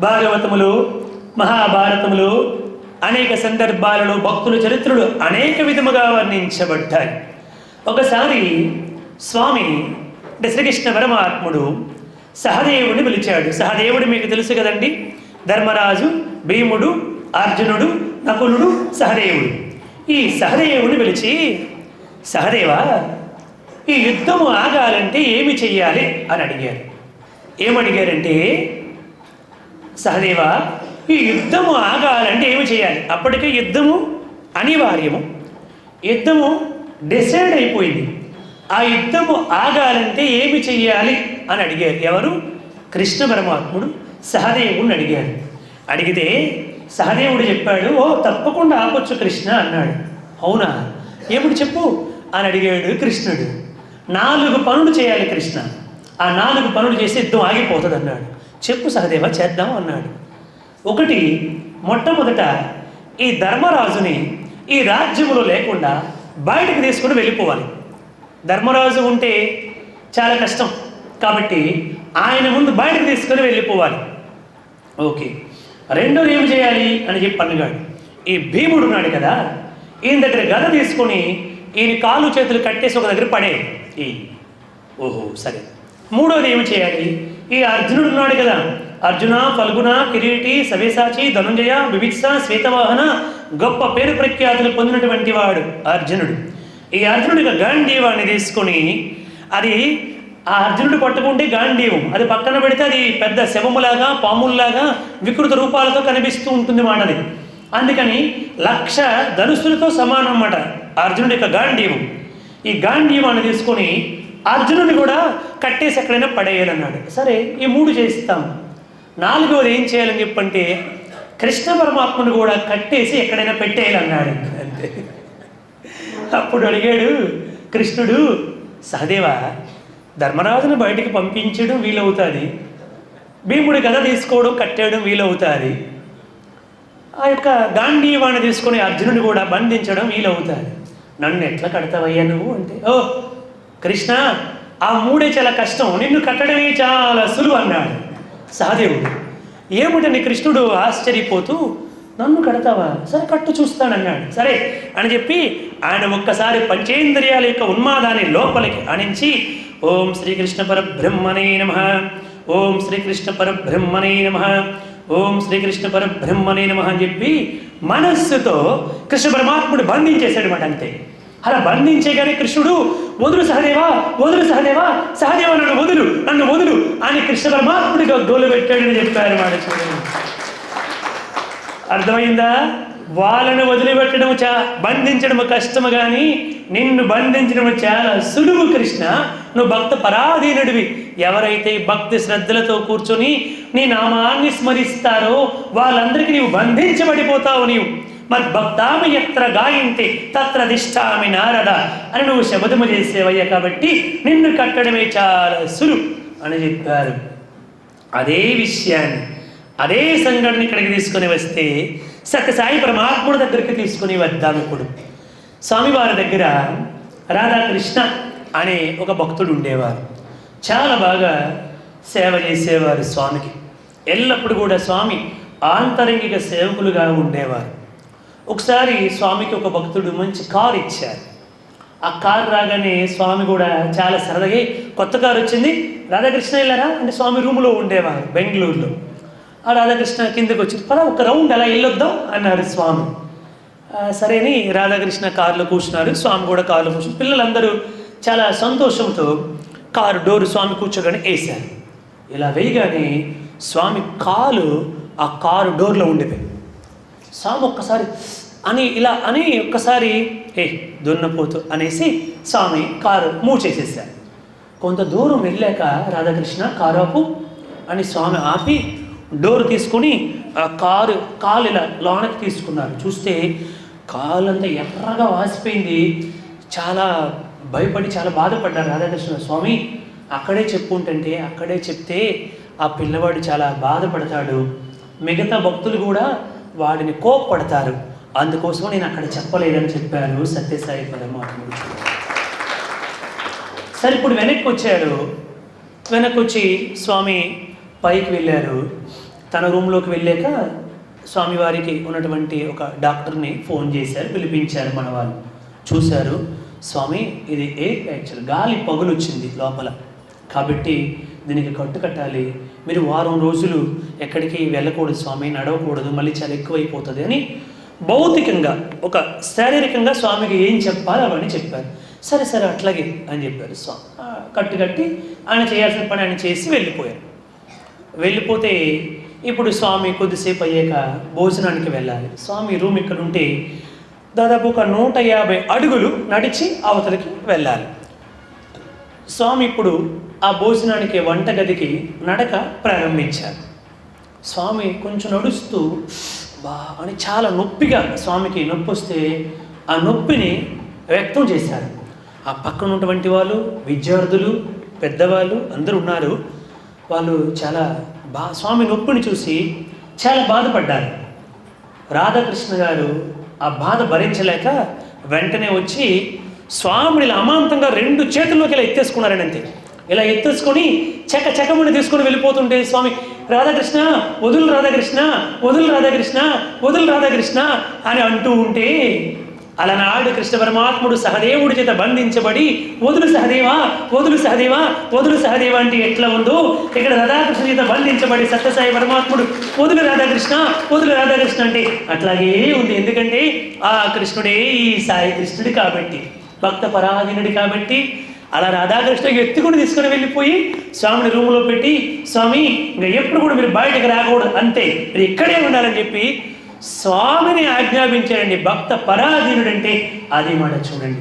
భాగవతములు మహాభారతములు అనేక సందర్భాలలో భక్తుల చరిత్రలు అనేక విధముగా వర్ణించబడ్డాయి. ఒకసారి స్వామి అంటే శ్రీకృష్ణ పరమాత్ముడు సహదేవుడిని పిలిచాడు. సహదేవుడు మీకు తెలుసు కదండి? ధర్మరాజు భీముడు అర్జునుడు నకులుడు సహదేవుడు. ఈ సహదేవుడిని పిలిచి సహదేవా ఈ యుద్ధము ఆగాలంటే ఏమి చెయ్యాలి? అని అడిగారు. ఏమడిగారంటే సహదేవ ఈ యుద్ధము ఆగాలంటే ఏమి చేయాలి? అప్పటికే యుద్ధము అనివార్యము. యుద్ధము డిసైడ్ అయిపోయింది. ఆ యుద్ధము ఆగాలంటే ఏమి చెయ్యాలి అని అడిగారు. ఎవరు? కృష్ణ పరమాత్ముడు సహదేవుడిని అడిగారు. అడిగితే సహదేవుడు చెప్పాడు ఓ తప్పకుండా ఆపొచ్చు కృష్ణ అన్నాడు. అవునా? ఏమిటి చెప్పు అని అడిగాడు కృష్ణుడు. నాలుగు పనులు చేయాలి కృష్ణ. ఆ నాలుగు పనులు చేసి యుద్ధం ఆగిపోతుంది అన్నాడు చెప్పు సహదేవ చేద్దాం అన్నాడు. ఒకటి మొట్టమొదట ఈ ధర్మరాజుని ఈ రాజ్యములో లేకుండా బయటకు తీసుకుని వెళ్ళిపోవాలి. ధర్మరాజు ఉంటే చాలా కష్టం. కాబట్టి ఆయన ముందు బయటకు తీసుకొని వెళ్ళిపోవాలి. ఓకే. రెండోది ఏమి చేయాలి అని చెప్పి అన్నగాడు ఈ భీముడు ఉన్నాడు కదా ఈయన దగ్గర గద తీసుకొని ఈయన కాలు చేతులు కట్టేసి ఒక దగ్గర పడే ఈ. ఓహో సరే. మూడోది ఏమి చేయాలి? ఈ అర్జునుడు ఉన్నాడు కదా. అర్జున ఫల్గుణ కిరీటి సవ్యసాచి ధనుంజయ వివిత్స శ్వేతవాహన గొప్ప పేరు ప్రఖ్యాతులు పొందినటువంటి వాడు అర్జునుడు. ఈ అర్జునుడిగా గాంధీవాన్ని తీసుకొని అది ఆ అర్జునుడు పట్టుకుంటే గాంధీవం. అది పక్కన పెడితే అది పెద్ద శవములాగా పాముల్లాగా వికృత రూపాలతో కనిపిస్తూ ఉంటుంది మాటది. అందుకని లక్ష ధనుసులతో సమానం అన్నమాట అర్జునుడి యొక్క గాంధీవం. ఈ గాంధీవాన్ని తీసుకొని అర్జునుడిని కూడా కట్టేసి ఎక్కడైనా పడేయాలన్నాడు. సరే ఈ మూడు చేస్తాం నాలుగవది ఏం చేయాలని చెప్పంటే కృష్ణ పరమాత్మను కూడా కట్టేసి ఎక్కడైనా పెట్టేయాలన్నాడు. అంతే. అప్పుడు అడిగాడు కృష్ణుడు సహదేవా ధర్మరాజును బయటికి పంపించడం వీలవుతుంది. భీముడి కథ తీసుకోవడం కట్టేయడం వీలవుతుంది. ఆ యొక్క గాంధీవాణి తీసుకొని అర్జునుని కూడా బంధించడం వీలవుతుంది. నన్ను ఎట్లా కడతావయ్యా నువ్వు? అంటే ఓ కృష్ణ ఆ మూడే చాలా కష్టం. నిన్ను కట్టడమే చాలా సులువు అన్నాడు సహదేవుడు. ఏమిటని కృష్ణుడు ఆశ్చర్యపోతూ నన్ను కడతావా? సరే కట్టు చూస్తానన్నాడు. సరే అని చెప్పి ఆయన ఒక్కసారి పంచేంద్రియాల యొక్క ఉన్మాదాన్ని లోపలికి అణించి ఓం శ్రీకృష్ణ పరబ్రహ్మనే నమ. ఓం శ్రీకృష్ణ పరబ్రహ్మనే నమ. ఓం శ్రీకృష్ణ పరబ్రహ్మనే నమ అని చెప్పి మనస్సుతో కృష్ణ పరమాత్ముడు బంధించేశాడు మాట అంతే. అలా బంధించేగానే కృష్ణుడు వదులు సహదేవా వదులు సహదేవా సహదేవ నన్ను వదులు నన్ను వదులు అని కృష్ణ పరమాత్ముడిగా గోలు పెట్టాడని చెప్పారు మాట అర్థమైందా? వాళ్ళను వదిలిపెట్టడం చా బంధించడం కష్టము కానీ నిన్ను బంధించడం చాలా సులువు కృష్ణ. నువ్వు భక్త పరాధీనుడివి. ఎవరైతే భక్తి శ్రద్ధలతో కూర్చొని నీ నామాన్ని స్మరిస్తారో వాళ్ళందరికీ నీవు బంధించబడిపోతావు నీవు. మద్భక్తామి ఎత్ర గాయంతే తత్ర దిష్టామి నారద అని నువ్వు శబదము చేసేవయ్య కాబట్టి నిన్ను కట్టడమే చాలా సులువు అని చెప్పారు. అదే విషయాన్ని అదే సంఘటన ఇక్కడికి తీసుకొని వస్తే సత్యసాయి పరమాత్ముడి దగ్గరికి తీసుకొని వద్దామకుడు స్వామివారి దగ్గర రాధాకృష్ణ అనే ఒక భక్తుడు ఉండేవారు. చాలా బాగా సేవ చేసేవారు స్వామికి. ఎల్లప్పుడూ కూడా స్వామి ఆంతరంగిక సేవకులుగా ఉండేవారు. ఒకసారి స్వామికి ఒక భక్తుడు మంచి కారు ఇచ్చారు. ఆ కారు రాగానే స్వామి కూడా చాలా సరదాగా కొత్త కారు వచ్చింది రాధాకృష్ణ వెళ్ళారా? అంటే స్వామి రూమ్లో ఉండేవారు బెంగళూరులో. ఆ రాధాకృష్ణ కిందకి వచ్చి పద ఒక రౌండ్ అలా వెళ్ళొద్దాం అన్నారు స్వామి. సరే సరేని రాధాకృష్ణ కారులో కూర్చున్నారు. స్వామి కూడా కారులో కూర్చున్నారు. పిల్లలందరూ చాలా సంతోషంతో కారు డోరు స్వామి కూర్చోగానే వేశారు. ఇలా వేయగానే స్వామి కాలు ఆ కారు డోర్లో ఉండిపోయింది. సాము ఒక్కసారి అని ఇలా అని ఒక్కసారి ఏ దున్నపోతు అనేసి స్వామి కారు మూవ్ చేసేసారు కొంత దూరం వెళ్ళాక రాధాకృష్ణ కారు ఆపు అని స్వామి ఆపి డోర్ తీసుకొని ఆ కారు కాలు ఇలా లోనకి తీసుకున్నారు. చూస్తే కాలంతా ఎర్రగా వాసిపోయింది. చాలా భయపడి చాలా బాధపడ్డారు రాధాకృష్ణ స్వామి. అక్కడే చెప్పుంటే అక్కడే చెప్తే ఆ పిల్లవాడు చాలా బాధపడతాడు. మిగతా భక్తులు కూడా వాడిని కోప్పడతారు. అందుకోసం నేను అక్కడ చెప్పలేదని చెప్పారు సత్యసాయి పరమాత్మ సరే ఇప్పుడు వెనక్కి వచ్చారు వెనక్కి వచ్చి స్వామి పైకి వెళ్ళారు. తన రూమ్లోకి వెళ్ళాక స్వామివారికి ఉన్నటువంటి ఒక డాక్టర్ని ఫోన్ చేశారు పిలిపించారు మన వాళ్ళు చూశారు స్వామి ఇది ఎయిర్ యాక్చువల్ గాలి పగులు వచ్చింది లోపల. కాబట్టి దీనికి కట్టు కట్టాలి. మీరు వారం రోజులు ఎక్కడికి వెళ్ళకూడదు స్వామి నడవకూడదు మళ్ళీ చాలా ఎక్కువైపోతుంది అని భౌతికంగా ఒక శారీరకంగా స్వామికి ఏం చెప్పాలి అవన్నీ చెప్పారు. సరే సరే అట్లాగే అని చెప్పారు స్వామి. కట్టు కట్టి ఆయన చేయాల్సిన పని ఆయన చేసి వెళ్ళిపోయారు. వెళ్ళిపోతే ఇప్పుడు స్వామి కొద్దిసేపు అయ్యాక భోజనానికి వెళ్ళాలి. స్వామి రూమ్ ఇక్కడ ఉంటే దాదాపు ఒక నూట యాభై అడుగులు నడిచి అవతలికి వెళ్ళాలి. స్వామి ఇప్పుడు ఆ భోజనానికి వంటగదికి నడక ప్రారంభించారు. స్వామి కొంచెం నడుస్తూ బా అని చాలా నొప్పిగా స్వామికి నొప్పి వస్తే ఆ నొప్పిని వ్యక్తం చేశారు. ఆ పక్కన ఉన్నటువంటి వాళ్ళు విద్యార్థులు పెద్దవాళ్ళు అందరూ ఉన్నారు. వాళ్ళు చాలా బా స్వామి నొప్పిని చూసి చాలా బాధపడ్డారు. రాధాకృష్ణ గారు ఆ బాధ భరించలేక వెంటనే వచ్చి స్వామిని అమాంతంగా రెండు చేతుల్లోకి ఇలా ఎత్తేసుకున్నారని అంతే. ఇలా ఎత్తేసుకొని చెక చెకముని తీసుకొని వెళ్ళిపోతుంటే స్వామి రాధాకృష్ణ వదులు రాధాకృష్ణ వదులు రాధాకృష్ణ వదులు రాధాకృష్ణ అని అంటూ ఉంటే అలనాడు కృష్ణ పరమాత్ముడు సహదేవుడి చేత బంధించబడి వదులు సహదేవా వదులు సహదేవా వదులు సహదేవ అంటే ఎట్లా ఉందో ఇక్కడ రాధాకృష్ణ చేత బంధించబడి సత్యసాయి పరమాత్ముడు వదులు రాధాకృష్ణ వదులు రాధాకృష్ణ అంటే అట్లాగే ఉంది. ఎందుకంటే ఆ కృష్ణుడే ఈ సాయి కృష్ణుడి కాబట్టి భక్త పరాధీనుడు కాబట్టి అలా రాధాకృష్ణ ఎత్తుకుని తీసుకుని వెళ్ళిపోయి స్వామిని రూములో పెట్టి స్వామి ఇంకా ఎప్పుడు కూడా మీరు బయటకు రాకూడదు అంతే. మీరు ఇక్కడే ఉండాలని చెప్పి స్వామిని ఆజ్ఞాపించారండి భక్త పరాధీనుడంటే అది మాట చూడండి.